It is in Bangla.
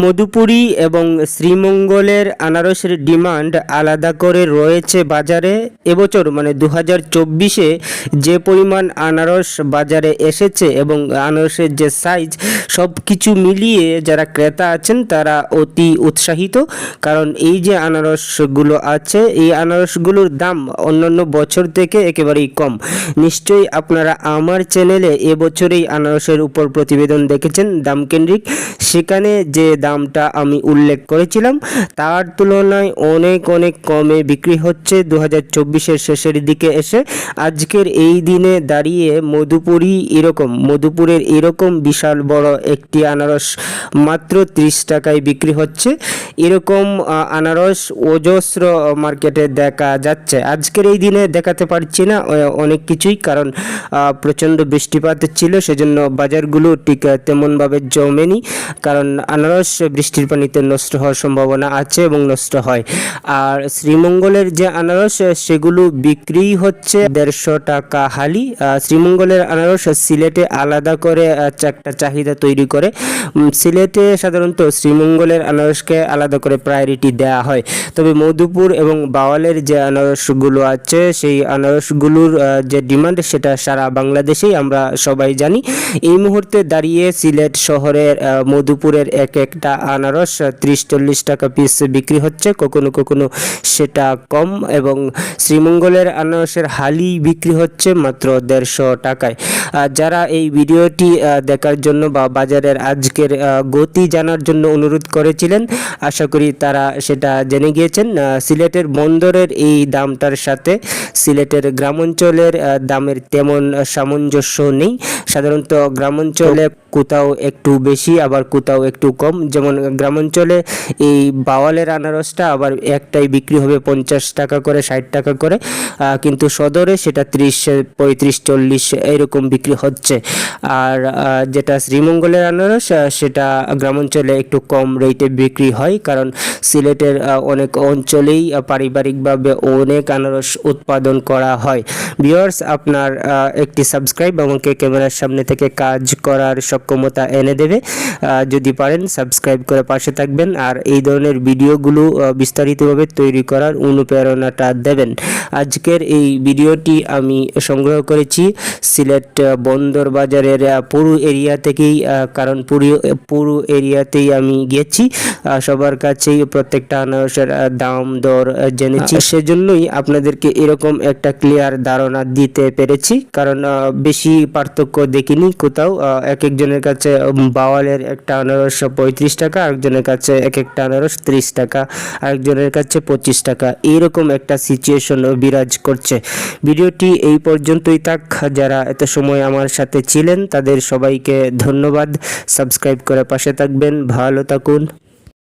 মধুপুরী এবং শ্রীমঙ্গলের আনারসের ডিমান্ড আলাদা করে রয়েছে বাজারে। এবছর মানে দু হাজার চব্বিশে যে পরিমাণ আনারস বাজারে এসেছে এবং আনারসের যে সাইজ সব কিছু মিলিয়ে যারা ক্রেতা আছেন তারা অতি উৎসাহিত। কারণ এই যে আনারসগুলো আছে, এই আনারসগুলোর দাম অন্যান্য বছর থেকে একেবারেই কম। নিশ্চয়ই আপনারা আমার চ্যানেলে এবছরেই আনারসের উপর প্রতিবেদন দেখেছেন দাম কেন্দ্রিক। সেখানে যে দামটা আমি উল্লেখ করেছিলাম। তার তুলনায় অনেক অনেক কমে বিক্রি হচ্ছে দু হাজার শেষের দিকে এসে। আজকের এই দিনে দাঁড়িয়ে মধুপুরি এরকম, মধুপুরের এরকম বিশাল বড় একটি আনারস মাত্র ত্রিশ টাকায় বিক্রি হচ্ছে। এরকম আনারস অজস্র মার্কেটে দেখা যাচ্ছে। আজকের এই দিনে দেখাতে পারছি না অনেক কিছুই, কারণ প্রচণ্ড বৃষ্টিপাত ছিল, সেজন্য বাজারগুলো ঠিক, তেমনভাবে জমেনি। কারণ আনারস বৃষ্টির পানিতে নষ্ট হওয়ার সম্ভাবনা আছে এবং নষ্ট হয়। আর শ্রীমঙ্গলের যে আনারস, সেগুলো বিক্রি হচ্ছে দেড়শো টাকা হালি। শ্রীমঙ্গলের আনারস সিলেটে আলাদা করে একটা চাহিদা তৈরি করে। সিলেটে সাধারণত শ্রীমঙ্গলের আনারসকে আলাদা করে প্রায়োরিটি দেওয়া হয়। তবে মধুপুর এবং বাওয়ালের যে আনারসগুলো আছে, সেই আনারসগুলোর যে ডিমান্ড, সেটা সারা বাংলাদেশেই আমরা সবাই জানি। এই মুহূর্তে দাঁড়িয়ে সিলেট শহরের মধুপুরের এক এক একটা আনারস ত্রিশ চল্লিশ টাকা পিস বিক্রি হচ্ছে। কখনো কখনো সেটা কম এবং শ্রীমঙ্গলের আনারসের হালি বিক্রি হচ্ছে মাত্র দেড়শো টাকায়। যারা এই ভিডিওটি দেখার জন্য বা বাজারের আজকের গতি জানার জন্য অনুরোধ করেছিলেন, আশা করি তারা সেটা জেনে গিয়েছেন। সিলেটের বন্দরের এই দামটার সাথে সিলেটের গ্রামাঞ্চলের দামের তেমন সামঞ্জস্য নেই। সাধারণত গ্রামাঞ্চলে কোথাও একটু বেশি, আবার কোথাও একটু কম। যেমন গ্রামাঞ্চলে এই বাওয়ালের আনারসটা আবার একটাই বিক্রি হবে পঞ্চাশ টাকা করে, ষাট টাকা করে। কিন্তু সদরে সেটা ত্রিশ, পঁয়ত্রিশ, চল্লিশ, এরকম বিক্রি হচ্ছে। আর যেটা শ্রীমঙ্গলের আনারস সেটা গ্রামাঞ্চলে একটু কম রেটে বিক্রি হয়। কারণ সিলেটের অনেক অঞ্চলেই পারিবারিকভাবে অনেক আনারস উৎপাদন করা হয়। ভিউয়ার্স, আপনার একটি সাবস্ক্রাইব আমাকে ক্যামেরার সামনে থেকে কাজ করার সক্ষমতা এনে দেবে। যদি পারেন, সাবস্ক্রাইব করে পাশে থাকবেন। আর এই ধরনের ভিডিওগুলো বিস্তারিতভাবে তৈরি করার অনুপ্রেরণাটা দেবেন। আজকের এই ভিডিওটি আমি সংগ্রহ করেছি সিলেট বন্দর বাজারের পুরো এরিয়া থেকেই কারণ পুরো পুরো এরিয়াতেই আমি গেছি সবার কাছেই প্রত্যেকটা আনারসের দাম দর জেনেছি। সেজন্যই আপনাদেরকে এরকম একটা ক্লিয়ার ধারণা দিতে পেরেছি। কারণ বেশি পার্থক্য দেখিনি কোথাও। এক একজনের কাছে বাওয়ালের একটা আনারস পঁয়ত্রিশ টাকা আরেকজনের কাছে এক একটা আনারস ত্রিশ টাকা আরেকজনের কাছে পঁচিশ টাকা। এইরকম একটা সিচুয়েশন বিরাজ করছে। ভিডিওটি এই পর্যন্তই থাক। যারা এত সময় আমার সাথে ছিলেন তাদের সবাইকে ধন্যবাদ। সাবস্ক্রাইব করে পাশে থাকবেন। ভালো থাকুন।